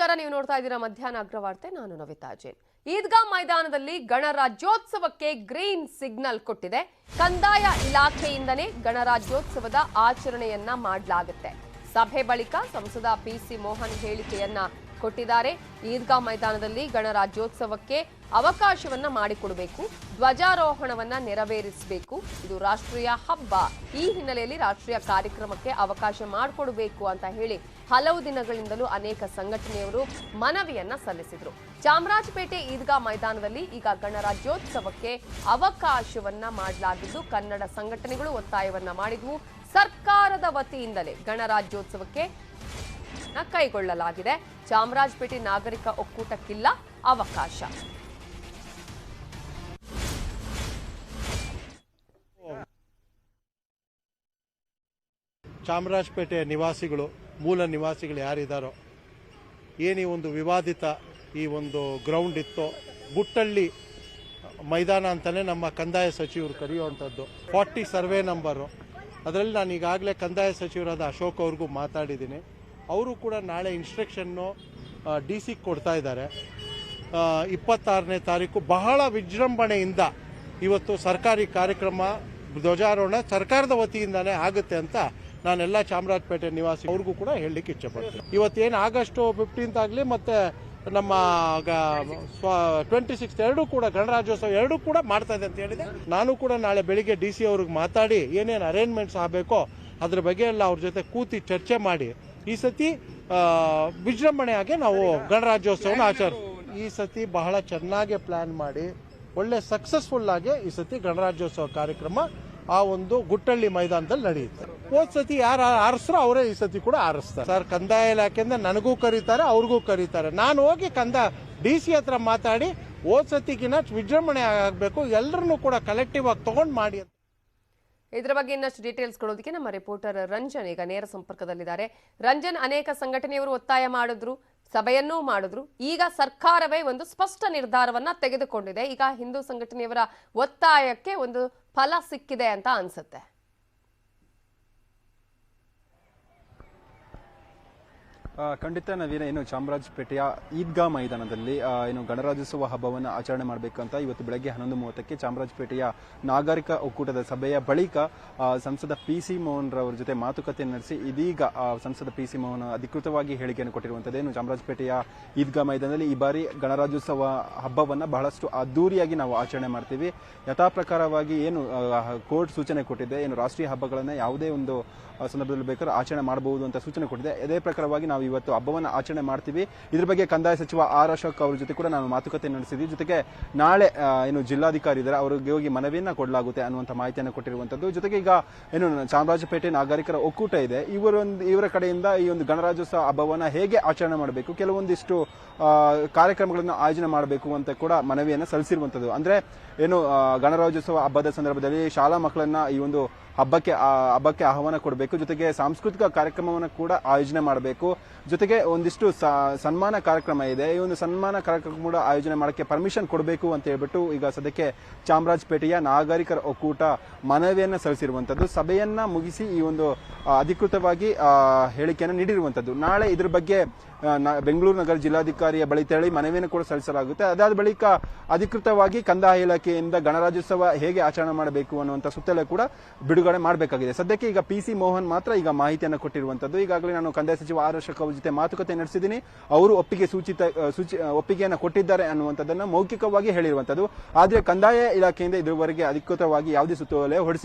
ನಮಸ್ಕಾರ, ನೀವು ನೋಡ್ತಾ ಇದ್ದೀರಾ ಮಧ್ಯಾಹ್ನ ಅಗ್ರವಾರ್ತೆ. ನಾನು ನವಿತಾ ಜೈನ್. ಈದ್ಗಾ ಮೈದಾನದಲ್ಲಿ ಗಣರಾಜ್ಯೋತ್ಸವಕ್ಕೆ ಗ್ರೀನ್ ಸಿಗ್ನಲ್ ಕೊಟ್ಟಿದೆ. ಕಂದಾಯ ಇಲಾಖೆಯಿಂದನೇ ಗಣರಾಜ್ಯೋತ್ಸವದ ಆಚರಣೆಯನ್ನ ಮಾಡಲಾಗುತ್ತೆ. ಸಭೆ ಬಳಿಕ ಸಂಸದ ಪಿಸಿ ಮೋಹನ್ ಹೇಳಿಕೆಯನ್ನ ಕೊಟ್ಟಿದ್ದಾರೆ. ಈದ್ಗಾ ಮೈದಾನದಲ್ಲಿ ಗಣರಾಜ್ಯೋತ್ಸವಕ್ಕೆ ಅವಕಾಶವನ್ನ ಮಾಡಿಕೊಡಬೇಕು. ಧ್ವಜಾರೋಹಣವನ್ನ ನೆರವೇರಿಸಬೇಕು. ಇದು ರಾಷ್ಟ್ರೀಯ ಹಬ್ಬ. ಈ ಹಿನ್ನೆಲೆಯಲ್ಲಿ ರಾಷ್ಟ್ರೀಯ ಕಾರ್ಯಕ್ರಮಕ್ಕೆ ಅವಕಾಶ ಮಾಡಿಕೊಡಬೇಕು ಅಂತ ಹೇಳಿ ಹಲವು ದಿನಗಳಿಂದಲೂ ಅನೇಕ ಸಂಘಟನೆಯವರು ಮನವಿಯನ್ನ ಸಲ್ಲಿಸಿದ್ರು. ಚಾಮರಾಜಪೇಟೆ ಈದ್ಗಾ ಮೈದಾನದಲ್ಲಿ ಈಗ ಗಣರಾಜ್ಯೋತ್ಸವಕ್ಕೆ ಅವಕಾಶವನ್ನ ಮಾಡಲಾಗಿದ್ದು ಕನ್ನಡ ಸಂಘಟನೆಗಳು ಒತ್ತಾಯವನ್ನ ಮಾಡಿದ್ವು. ಸರ್ಕಾರದ ವತಿಯಿಂದಲೇ ಗಣರಾಜ್ಯೋತ್ಸವಕ್ಕೆ ನ ಕೈಗೊಳ್ಳಲಾಗಿದೆ. ಚಾಮರಾಜಪೇಟೆ ನಾಗರಿಕ ಒಕ್ಕೂಟಕ್ಕಿಲ್ಲ ಅವಕಾಶ. ಚಾಮರಾಜಪೇಟೆಯ ನಿವಾಸಿಗಳು, ಮೂಲ ನಿವಾಸಿಗಳು ಯಾರಿದ್ದಾರೋ ಏನು ಒಂದು ವಿವಾದಿತ ಈ ಒಂದು ಗ್ರೌಂಡ್ ಇತ್ತೋ ಬುಟ್ಟಳ್ಳಿ ಮೈದಾನ ಅಂತಲೇ ನಮ್ಮ ಕಂದಾಯ ಸಚಿವರು ಕರೆಯುವಂಥದ್ದು. Forty survey number. ಅದರಲ್ಲಿ ನಾನು ಈಗಾಗಲೇ ಕಂದಾಯ ಸಚಿವರಾದ ಅಶೋಕ್ ಅವ್ರಿಗೂ ಮಾತಾಡಿದ್ದೀನಿ. ಅವರು ಕೂಡ ನಾಳೆ ಇನ್ಸ್ಟ್ರಕ್ಷನ್ನು ಡಿ ಸಿ ಕೊಡ್ತಾ ಇದ್ದಾರೆ. ಇಪ್ಪತ್ತಾರನೇ ತಾರೀಕು ಬಹಳ ವಿಜೃಂಭಣೆಯಿಂದ ಇವತ್ತು ಸರ್ಕಾರಿ ಕಾರ್ಯಕ್ರಮ ಧ್ವಜಾರೋಹಣ ಸರ್ಕಾರದ ವತಿಯಿಂದಲೇ ಆಗುತ್ತೆ ಅಂತ ನಾನೆಲ್ಲ ಚಾಮರಾಜಪೇಟೆ ನಿವಾಸಿ ಅವ್ರಿಗೂ ಕೂಡ ಹೇಳಲಿಕ್ಕೆ ಇಚ್ಛೆಪಡ್ತೀನಿ. ಇವತ್ತೇನು ಆಗಸ್ಟ್ ಫಿಫ್ಟೀನ್ತ್ ಆಗಲಿ ಮತ್ತು ನಮ್ಮ ಟ್ವೆಂಟಿ ಸಿಕ್ಸ್ ಎರಡೂ ಕೂಡ ಗಣರಾಜ್ಯೋತ್ಸವ ಎರಡೂ ಕೂಡ ಮಾಡ್ತಾ ಇದೆ ಅಂತ ಹೇಳಿದೆ. ನಾನು ಕೂಡ ನಾಳೆ ಬೆಳಿಗ್ಗೆ ಡಿ ಸಿ ಅವ್ರಿಗೆ ಮಾತಾಡಿ ಏನೇನು ಅರೇಂಜ್ಮೆಂಟ್ಸ್ ಆಗಬೇಕೋ ಅದ್ರ ಬಗ್ಗೆ ಎಲ್ಲ ಅವ್ರ ಜೊತೆ ಕೂತಿ ಚರ್ಚೆ ಮಾಡಿ ಈ ಸತಿ ವಿಜೃಂಭಣೆಯಾಗಿ ನಾವು ಗಣರಾಜ್ಯೋತ್ಸವನ ಆಚರ ಈ ಸತಿ ಬಹಳ ಚೆನ್ನಾಗಿ ಪ್ಲಾನ್ ಮಾಡಿ, ಒಳ್ಳೆ ಸಕ್ಸಸ್ಫುಲ್ ಆಗಿ ಈ ಸತಿ ಗಣರಾಜ್ಯೋತ್ಸವ ಕಾರ್ಯಕ್ರಮ ಆ ಒಂದು ಗುಟ್ಟಳ್ಳಿ ಮೈದಾನದಲ್ಲಿ ನಡೆಯುತ್ತೆ. ಹೋದ್ ಸತಿ ಯಾರು ಆರಿಸ್ರೋ ಅವರೇ ಈ ಸತಿ ಕೂಡ ಆರಿಸ್ತಾರೆ. ಸರ್, ಕಂದಾಯ ಇಲಾಖೆಯಿಂದ ನನಗೂ ಕರೀತಾರೆ, ಅವ್ರಿಗೂ ಕರೀತಾರೆ. ನಾನು ಹೋಗಿ ಕಂದ ಡಿ ಸಿ ಹತ್ರ ಮಾತಾಡಿ, ಹೋದ್ ಸತಿಗಿನ ವಿಜೃಂಭಣೆ ಆಗಬೇಕು ಎಲ್ಲರನ್ನೂ ಕೂಡ ಕಲೆಕ್ಟಿವ್ ಆಗಿ ತಗೊಂಡು ಮಾಡಿ ಇದರ ಬಗ್ಗೆ ಇನ್ನಷ್ಟು ಡೀಟೇಲ್ಸ್ ಕೊಡೋದಕ್ಕೆ ನಮ್ಮ ರಿಪೋರ್ಟರ್ ರಂಜನ್ ಈಗ ನೇರ ಸಂಪರ್ಕದಲ್ಲಿದ್ದಾರೆ. ರಂಜನ್, ಅನೇಕ ಸಂಘಟನೆಯವರು ಒತ್ತಾಯ ಮಾಡಿದ್ರು, ಸಭೆಯನ್ನೂ ಮಾಡಿದ್ರು. ಈಗ ಸರ್ಕಾರವೇ ಒಂದು ಸ್ಪಷ್ಟ ನಿರ್ಧಾರವನ್ನ ತೆಗೆದುಕೊಂಡಿದೆ. ಈಗ ಹಿಂದೂ ಸಂಘಟನೆಯವರ ಒತ್ತಾಯಕ್ಕೆ ಒಂದು ಫಲ ಸಿಕ್ಕಿದೆ ಅಂತ ಅನ್ಸುತ್ತೆ. ಖಂಡಿತ ನವೀನ ಏನು ಚಾಮರಾಜಪೇಟೆಯ ಈದ್ಗಾ ಮೈದಾನದಲ್ಲಿ ಏನು ಗಣರಾಜ್ಯೋತ್ಸವ ಹಬ್ಬವನ್ನು ಆಚರಣೆ ಮಾಡಬೇಕಂತ ಇವತ್ತು ಬೆಳಗ್ಗೆ ಹನ್ನೊಂದು ಮೂವತ್ತಕ್ಕೆ ಚಾಮರಾಜಪೇಟೆಯ ನಾಗರಿಕ ಒಕ್ಕೂಟದ ಸಭೆಯ ಬಳಿಕ ಸಂಸದ ಪಿ ಸಿ ಮೋಹನ್ ರವರ ಜೊತೆ ಮಾತುಕತೆ ನಡೆಸಿ ಇದೀಗ ಸಂಸದ ಪಿ ಸಿ ಮೋಹನ್ ಅಧಿಕೃತವಾಗಿ ಹೇಳಿಕೆಯನ್ನು ಕೊಟ್ಟಿರುವಂಥದ್ದು ಏನು ಚಾಮರಾಜಪೇಟೆಯ ಈದ್ಗಾ ಮೈದಾನದಲ್ಲಿ ಈ ಬಾರಿ ಗಣರಾಜ್ಯೋತ್ಸವ ಹಬ್ಬವನ್ನು ಬಹಳಷ್ಟು ಅದ್ದೂರಿಯಾಗಿ ನಾವು ಆಚರಣೆ ಮಾಡ್ತೀವಿ. ಯಥಾಪ್ರಕಾರವಾಗಿ ಏನು ಕೋರ್ಟ್ ಸೂಚನೆ ಕೊಟ್ಟಿದೆ, ಏನು ರಾಷ್ಟ್ರೀಯ ಹಬ್ಬಗಳನ್ನು ಯಾವುದೇ ಒಂದು ಸಂದರ್ಭದಲ್ಲಿ ಬೇಕಾದ್ರೆ ಆಚರಣೆ ಮಾಡಬಹುದು ಅಂತ ಸೂಚನೆ ಕೊಟ್ಟಿದೆ. ಅದೇ ಪ್ರಕಾರವಾಗಿ ನಾವು ಇವತ್ತು ಹಬ್ಬವನ್ನು ಆಚರಣೆ ಮಾಡ್ತೀವಿ. ಇದ್ರ ಬಗ್ಗೆ ಕಂದಾಯ ಸಚಿವ ಆರ್ ಅಶೋಕ್ ಅವ್ರ ಜೊತೆ ಕೂಡ ನಾನು ಮಾತುಕತೆ ನಡೆಸಿದ್ವಿ. ಜೊತೆಗೆ ನಾಳೆ ಏನು ಜಿಲ್ಲಾಧಿಕಾರಿ ಇದ್ದಾರೆ ಅವರಿಗೆ ಹೋಗಿ ಮನವಿಯನ್ನ ಕೊಡಲಾಗುತ್ತೆ ಅನ್ನುವಂಥ ಮಾಹಿತಿಯನ್ನು ಕೊಟ್ಟಿರುವಂಥದ್ದು ಜೊತೆಗೆ ಈಗ, ಏನು, ಚಾಮರಾಜಪೇಟೆ ನಾಗರಿಕರ ಒಕ್ಕೂಟ ಇದೆ. ಇವರೊಂದು, ಇವರ ಕಡೆಯಿಂದ ಈ ಒಂದು ಗಣರಾಜ್ಯೋತ್ಸವ ಹಬ್ಬವನ್ನು ಹೇಗೆ ಆಚರಣೆ ಮಾಡಬೇಕು, ಕೆಲವೊಂದಿಷ್ಟು ಕಾರ್ಯಕ್ರಮಗಳನ್ನು ಆಯೋಜನೆ ಮಾಡಬೇಕು ಅಂತ ಕೂಡ ಮನವಿಯನ್ನು ಸಲ್ಲಿಸಿರುವಂಥದ್ದು ಅಂದರೆ, ಏನು ಗಣರಾಜ್ಯೋತ್ಸವ ಹಬ್ಬದ ಸಂದರ್ಭದಲ್ಲಿ ಶಾಲಾ ಮಕ್ಕಳನ್ನ ಈ ಒಂದು ಹಬ್ಬಕ್ಕೆ ಹಬ್ಬಕ್ಕೆ ಆಹ್ವಾನ ಕೊಡಬೇಕು. ಜೊತೆಗೆ ಸಾಂಸ್ಕೃತಿಕ ಕಾರ್ಯಕ್ರಮವನ್ನು ಕೂಡ ಆಯೋಜನೆ ಮಾಡಬೇಕು. ಜೊತೆಗೆ ಒಂದಿಷ್ಟು ಸನ್ಮಾನ ಕಾರ್ಯಕ್ರಮ ಇದೆ. ಈ ಒಂದು ಸನ್ಮಾನ ಕಾರ್ಯಕ್ರಮ ಕೂಡ ಆಯೋಜನೆ ಮಾಡಕ್ಕೆ ಪರ್ಮಿಷನ್ ಕೊಡಬೇಕು ಅಂತ ಹೇಳ್ಬಿಟ್ಟು ಈಗ ಸದ್ಯಕ್ಕೆ ಚಾಮರಾಜಪೇಟೆಯ ನಾಗರಿಕರ ಒಕ್ಕೂಟ ಮನವಿಯನ್ನ ಸಲ್ಲಿಸಿರುವಂತದ್ದು, ಸಭೆಯನ್ನ ಮುಗಿಸಿ ಈ ಒಂದು ಅಧಿಕೃತವಾಗಿ ಹೇಳಿಕೆಯನ್ನು ನೀಡಿರುವಂತದ್ದು. ನಾಳೆ ಇದ್ರ ಬಗ್ಗೆ ಬೆಂಗಳೂರು ನಗರ ಜಿಲ್ಲಾಧಿಕಾರಿಯ ಬಳಿ ತೆರಳಿ ಮನವಿಯನ್ನು ಕೂಡ ಸಲ್ಲಿಸಲಾಗುತ್ತೆ. ಅದಾದ ಬಳಿಕ ಅಧಿಕೃತವಾಗಿ ಕಂದಾಯ ಇಲಾಖೆಯಿಂದ ಗಣರಾಜ್ಯೋತ್ಸವ ಹೇಗೆ ಆಚರಣೆ ಮಾಡಬೇಕು ಅನ್ನುವಂಥ ಸುತ್ತಲೇ ಕೂಡ ಬಿಡುಗಡೆ ಮಾಡಬೇಕಾಗಿದೆ. ಸದ್ಯಕ್ಕೆ ಈಗ ಪಿ ಸಿ ಮೋಹನ್ ಮಾತ್ರ ಈಗ ಮಾಹಿತಿಯನ್ನು ಕೊಟ್ಟಿರುವಂತದ್ದು. ಈಗಾಗಲೇ ನಾನು ಕಂದಾಯ ಸಚಿವ ಆರ್ ಅವ್ರ ಜೊತೆ ಮಾತುಕತೆ ನಡೆಸಿದ್ದೀನಿ. ಅವರು ಒಪ್ಪಿಗೆ ಸೂಚಿತ ಸೂಚಿ ಒಪ್ಪಿಗೆಯನ್ನು ಕೊಟ್ಟಿದ್ದಾರೆ ಅನ್ನುವಂಥದ್ದನ್ನು ಮೌಖಿಕವಾಗಿ ಹೇಳಿರುವಂಥದ್ದು. ಆದರೆ ಕಂದಾಯ ಇಲಾಖೆಯಿಂದ ಇದುವರೆಗೆ ಅಧಿಕೃತವಾಗಿ ಯಾವುದೇ ಸುತ್ತೋಲೆ ಹೊರಡಿಸಿ